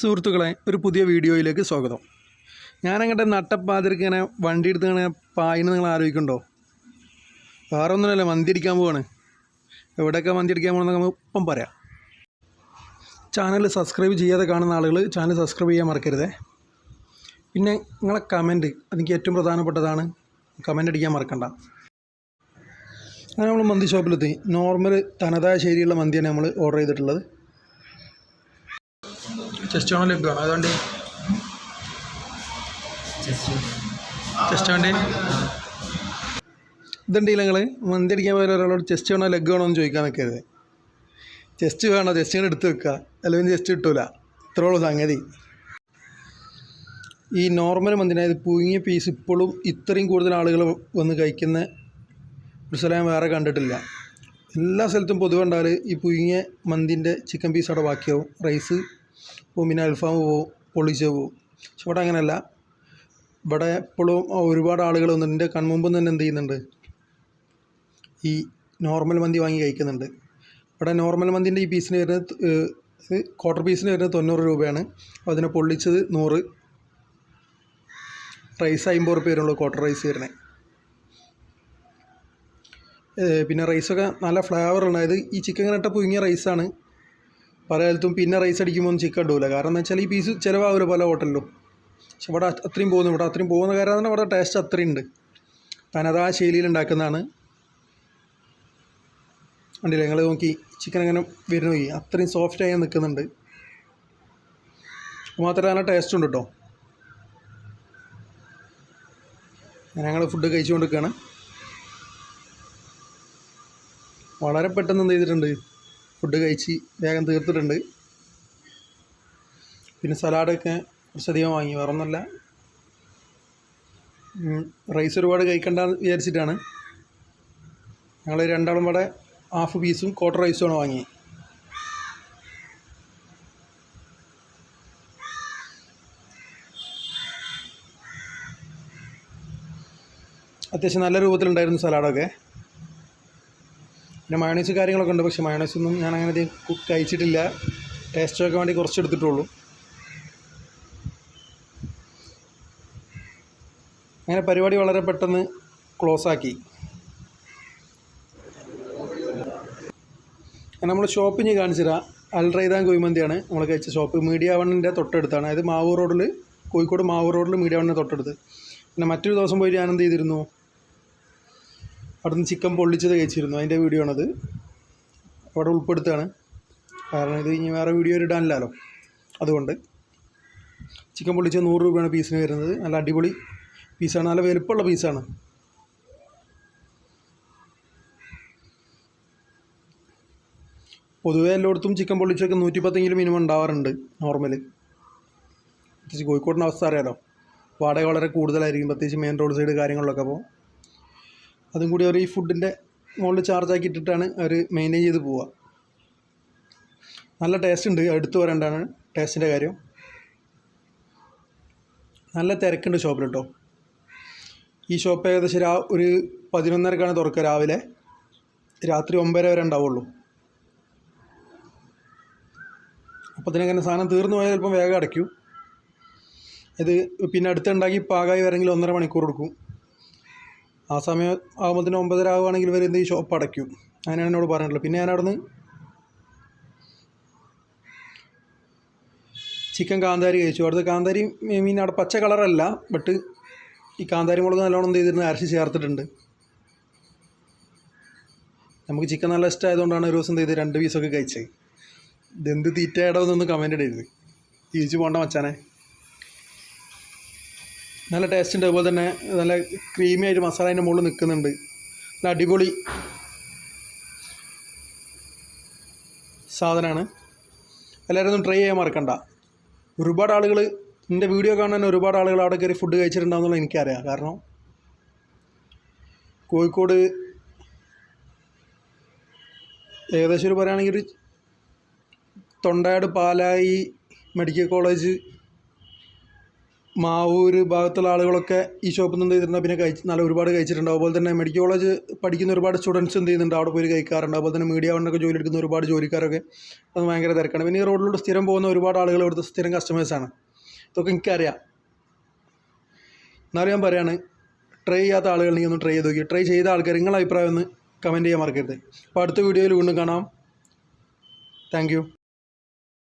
സുഹൃത്തുക്കളെ ഒരു പുതിയ വീഡിയോയിലേക്ക് സ്വാഗതം. ഞാനങ്ങോട്ട് നട്ടപ്പാതിരക്ക് ഇങ്ങനെ വണ്ടി എടുത്ത് ഇങ്ങനെ പായിന് നിങ്ങൾ ആലോചിക്കുന്നുണ്ടോ? വേറെ ഒന്നുമല്ല മന്തി അടിക്കാൻ പോവാണ്. എവിടെയൊക്കെ മന്തി അടിക്കാൻ പോകണമെന്ന് നമുക്ക് ഇപ്പം പറയാം. ചാനൽ സബ്സ്ക്രൈബ് ചെയ്യാതെ കാണുന്ന ആളുകൾ ചാനൽ സബ്സ്ക്രൈബ് ചെയ്യാൻ മറക്കരുത്. പിന്നെ നിങ്ങളെ കമന്റ് അതെനിക്ക് ഏറ്റവും പ്രധാനപ്പെട്ടതാണ്. കമന്റ് അടിക്കാൻ മറക്കണ്ട. അങ്ങനെ നമ്മൾ മന്തി ഷോപ്പിലെത്തി. നോർമൽ തനതായ ശൈലിയുള്ള മന്തിയാണ് നമ്മൾ ഓർഡർ ചെയ്തിട്ടുള്ളത്. ചെസ്റ്റ് ആണോ. ലഭ്യമാണ് അതുകൊണ്ട് ചെസ്റ്റ് ഇതുണ്ടെങ്കിൽ നിങ്ങൾ മന്തി അടിക്കാൻ പോയ ഒരാളോട് ചെസ്റ്റ് വേണോ ലെഗ് വേണോ എന്ന് ചോദിക്കാൻ നിൽക്കരുത് ചെസ്റ്റ് വേണോ? ചെസ്റ്റ് ഇങ്ങനെ എടുത്ത് വെക്കുക. അല്ലെങ്കിൽ ചെസ്റ്റ് കിട്ടൂല. ഇത്രയുള്ളൂ സംഗതി. ഈ നോർമൽ മന്തിനായത് പുഴുങ്ങിയ പീസ് ഇപ്പോഴും ഇത്രയും കൂടുതൽ ആളുകൾ വന്ന് കഴിക്കുന്ന ഒരു സ്ഥലം ഞാൻ വേറെ കണ്ടിട്ടില്ല. എല്ലാ സ്ഥലത്തും പൊതുവെ ഉണ്ടാൽ ഈ പുഴുങ്ങിയ മന്തിന്റെ ചിക്കൻ പീസ് അവിടെ ബാക്കിയാവും. റൈസ് പോവും പിന്നെ അൽഫാം പോവും പൊളിച്ച് പോവും. പക്ഷെ ഇവിടെ അങ്ങനെയല്ല. ഇവിടെ എപ്പോഴും ഒരുപാട് ആളുകൾ വന്നിട്ട് എന്റെ കൺമുമ്പ് തന്നെ എന്ത് ചെയ്യുന്നുണ്ട്? ഈ നോർമൽ മന്തി വാങ്ങി കഴിക്കുന്നുണ്ട്. ഇവിടെ നോർമൽ മന്തിന്റെ ഈ പീസിന് വരുന്നത് ക്വാർട്ടർ പീസിന് വരുന്നത് തൊണ്ണൂറ് രൂപയാണ്. അതിനെ പൊള്ളിച്ചത് നൂറ്. റൈസ് അമ്പത് റുപ്യ വരുള്ളൂ ക്വാർട്ടർ റൈസ് വരുന്നത്. പിന്നെ റൈസൊക്കെ നല്ല ഫ്ലേവർ ഉണ്ടായത് ഈ ചിക്കൻ ഇട്ട പുഴുങ്ങിയ റൈസാണ്. പല സ്ഥലത്തും പിന്നെ റൈസ് അടിക്കുമ്പോൾ ചിക്കൻ ഉണ്ടാവില്ല കാരണം എന്താ വെച്ചാൽ ഈ പീസ് ചിലവാകില്ല പല ഹോട്ടലിലും പക്ഷെ ഇവിടെ അത് അത്രയും പോകുന്നു. ഇവിടെ അത്രയും പോകുന്ന കാരണം തന്നെ ഇവിടെ ടേസ്റ്റ് അത്രയും ഉണ്ട്. ആ ശൈലിയിൽ ഉണ്ടാക്കുന്നതാണ്. ഉണ്ടല്ലേ നിങ്ങൾ നോക്കി. ചിക്കൻ അങ്ങനെ വരുന്നു അത്രയും സോഫ്റ്റ് ആയി നിൽക്കുന്നുണ്ട്. മാത്രമല്ല നല്ല ടേസ്റ്റ് ഉണ്ട് കേട്ടോ ഞങ്ങൾ ഫുഡ് കഴിച്ചുകൊണ്ടിരിക്കുകയാണ്. വളരെ പെട്ടെന്ന് എന്ത് ചെയ്തിട്ടുണ്ട്? ഫുഡ് കഴിച്ച് വേഗം തീർത്തിട്ടുണ്ട്. പിന്നെ സലാഡൊക്കെ കുറച്ചധികം വാങ്ങി വേറെ ഒന്നുമല്ല റൈസ് ഒരുപാട് കഴിക്കണ്ടെന്ന് വിചാരിച്ചിട്ടാണ്. ഞങ്ങൾ രണ്ടാളും കൂടെ ഹാഫ് പീസും ക്വാർട്ടർ റൈസുമാണ് വാങ്ങി അത്യാവശ്യം നല്ല രൂപത്തിലുണ്ടായിരുന്നു സലാഡൊക്കെ. പിന്നെ മയണൈസ് കാര്യങ്ങളൊക്കെ ഉണ്ട്. പക്ഷേ മയണൈസ് ഒന്നും ഞാൻ അങ്ങനെ അധികം കുക്ക് കഴിച്ചിട്ടില്ല. ടേസ്റ്റ് ഒക്കെ വേണ്ടി കുറച്ച് എടുത്തിട്ടുള്ളൂ അങ്ങനെ പരിപാടി വളരെ പെട്ടെന്ന് ക്ലോസ് ആക്കി നമ്മൾ ഷോപ്പ് ഇനി കാണിച്ചു തരാം. അൽറൈദാൻ കുഴിമന്തിയാണ് നമ്മൾ കഴിച്ച ഷോപ്പ്. മീഡിയ വണ്ണിന്റെ തൊട്ടടുത്താണ്. അതായത് മാവൂർ റോഡിൽ കോഴിക്കോട് മാവൂർ റോഡിൽ മീഡിയ വണ്ണിന്റെ തൊട്ടടുത്ത്. പിന്നെ മറ്റൊരു ദിവസം പോയി ഞാൻ എന്ത് ചെയ്തിരുന്നു? അവിടുന്ന് ചിക്കൻ പൊള്ളിച്ചത് കഴിച്ചിരുന്നു. അതിന്റെ വീഡിയോ ആണത്. അവിടെ ഉൾപ്പെടുത്തുകയാണ്. കാരണം ഇത് ഇനി വേറെ വീഡിയോ ഇടാനില്ലല്ലോ അതുകൊണ്ട് ചിക്കൻ പൊള്ളിച്ച നൂറ് രൂപയാണ് പീസിന് വരുന്നത്. നല്ല അടിപൊളി പീസാണ് നല്ല വലുപ്പമുള്ള പീസാണ് പൊതുവെ എല്ലായിടത്തും ചിക്കൻ പൊള്ളിച്ചൊക്കെ നൂറ്റിപ്പത്തെങ്കിലും മിനിമം ഉണ്ടാവാറുണ്ട് നോർമൽ പ്രത്യേകിച്ച് കോഴിക്കോടിന്റെ അവസ്ഥ അറിയാലോ. വാടക വളരെ കൂടുതലായിരിക്കും. പ്രത്യേകിച്ച് മെയിൻ റോഡ് സൈഡ് കാര്യങ്ങളിലൊക്കെ അപ്പോൾ. അതും കൂടി അവർ ഈ ഫുഡിന്റെ മുകളിൽ ചാർജ് ആക്കി ഇട്ടിട്ടാണ് അവർ മെയിന്റെയിൻ ചെയ്ത് പോവുക. നല്ല ടേസ്റ്റ് ഉണ്ട്. എടുത്തു പറയേണ്ടതാണ് ടേസ്റ്റിന്റെ കാര്യം. നല്ല തിരക്കുണ്ട് ഷോപ്പിൽ കേട്ടോ ഈ ഷോപ്പ് ഏകദേശം രാ ഒരു പതിനൊന്നരക്കാണ് തുറക്കുക രാവിലെ. രാത്രി ഒമ്പതര വരെ ഉണ്ടാവുള്ളൂ. അപ്പോൾ അങ്ങനെ സാധനം തീർന്നു പോയാൽ ചിലപ്പം വേഗം അടയ്ക്കും. ഇത് പിന്നെ അടുത്തുണ്ടാക്കി പാകമായി വരെങ്കിൽ ഒന്നര മണിക്കൂർ എടുക്കും. ആ സമയം ആകുമ്പോഴത്തേന് ഒമ്പതര ആവുകയാണെങ്കിൽ ഇവർ എന്ത് ഈ ഷോപ്പ് അടയ്ക്കും. അങ്ങനെയാണ് എന്നോട് പറഞ്ഞിട്ടുള്ളത്. പിന്നെ ഞാൻ അവിടുന്ന് ചിക്കൻ കാന്താരി കഴിച്ചു. അവിടുത്തെ കാന്താരി മീൻ അവിടെ പച്ച കളറല്ല ബട്ട് ഈ കാന്താരി മുളക് നല്ലോണം എന്ത് ചെയ്തിരുന്നു അരച്ച് ചേർത്തിട്ടുണ്ട്. നമുക്ക് ചിക്കൻ നല്ല ഇഷ്ടമായതുകൊണ്ടാണ് ഒരു ദിവസം ചെയ്ത് രണ്ട് പീസൊക്കെ കഴിച്ചത്. ഇതെന്ത് തീറ്റയുടെ ഇടമെന്നൊന്ന് കമന്റ് ഇടരുത്. തിരിച്ചു പോകണ്ട മച്ചാനെ. നല്ല ടേസ്റ്റ് ഉണ്ട് അതുപോലെ തന്നെ നല്ല ക്രീമി ആയിട്ട് മസാല അതിന്റെ മുകളിൽ നിൽക്കുന്നുണ്ട്. നല്ല അടിപൊളി സാധനമാണ്. എല്ലാവരും ഒന്നും ട്രൈ ചെയ്യാൻ മറക്കണ്ട. ഒരുപാട് ആളുകൾ എന്റെ വീഡിയോ കാണാൻ ഒരുപാട് ആളുകൾ അവിടെ കയറി ഫുഡ് കഴിച്ചിട്ടുണ്ടാവുന്നുള്ള എനിക്കറിയാം. കാരണം കോഴിക്കോട് ഏകദേശം ഒരു പറയുകയാണെങ്കിൽ ഒരു തൊണ്ടയാട് പാലായി മെഡിക്കൽ കോളേജ് മാവൂർ ഭാഗത്തുള്ള ആളുകളൊക്കെ ഈ ഷോപ്പിൽ നിന്ന് ചെയ്തിട്ടുണ്ടെങ്കിൽ പിന്നെ കഴിച്ച് നല്ല ഒരുപാട് കഴിച്ചിട്ടുണ്ട്. അതുപോലെ തന്നെ മെഡിക്കൽ കോളേജ് പഠിക്കുന്ന ഒരുപാട് സ്റ്റുഡൻസ് എന്ത് ചെയ്യുന്നുണ്ട്? അവിടെ പോയി കഴിക്കാറുണ്ട്. അതുപോലെ തന്നെ മീഡിയ വണ്ണൊക്കെ ജോലി എടുക്കുന്ന ഒരുപാട് ജോലിക്കാരൊക്കെ അത് ഭയങ്കര തിരക്കാണ്. പിന്നെ ഈ റോഡിലൂടെ സ്ഥിരം പോകുന്ന ഒരുപാട് ആളുകൾ ഇവിടുത്തെ സ്ഥിരം കസ്റ്റമേഴ്സാണ് ഇതൊക്കെ എനിക്കറിയാം. എന്നാലും ഞാൻ പറയാണ് ട്രൈ ചെയ്യാത്ത ആളുകളുണ്ടെങ്കിൽ ഒന്ന് ട്രൈ ചെയ്ത് നോക്കി. ട്രൈ ചെയ്ത ആൾക്കാർ നിങ്ങളുടെ അഭിപ്രായം ഒന്ന് കമന്റ് ചെയ്യാൻ മറക്കരുത്. അപ്പോൾ അടുത്ത വീഡിയോയിൽ വീണ്ടും കാണാം. താങ്ക്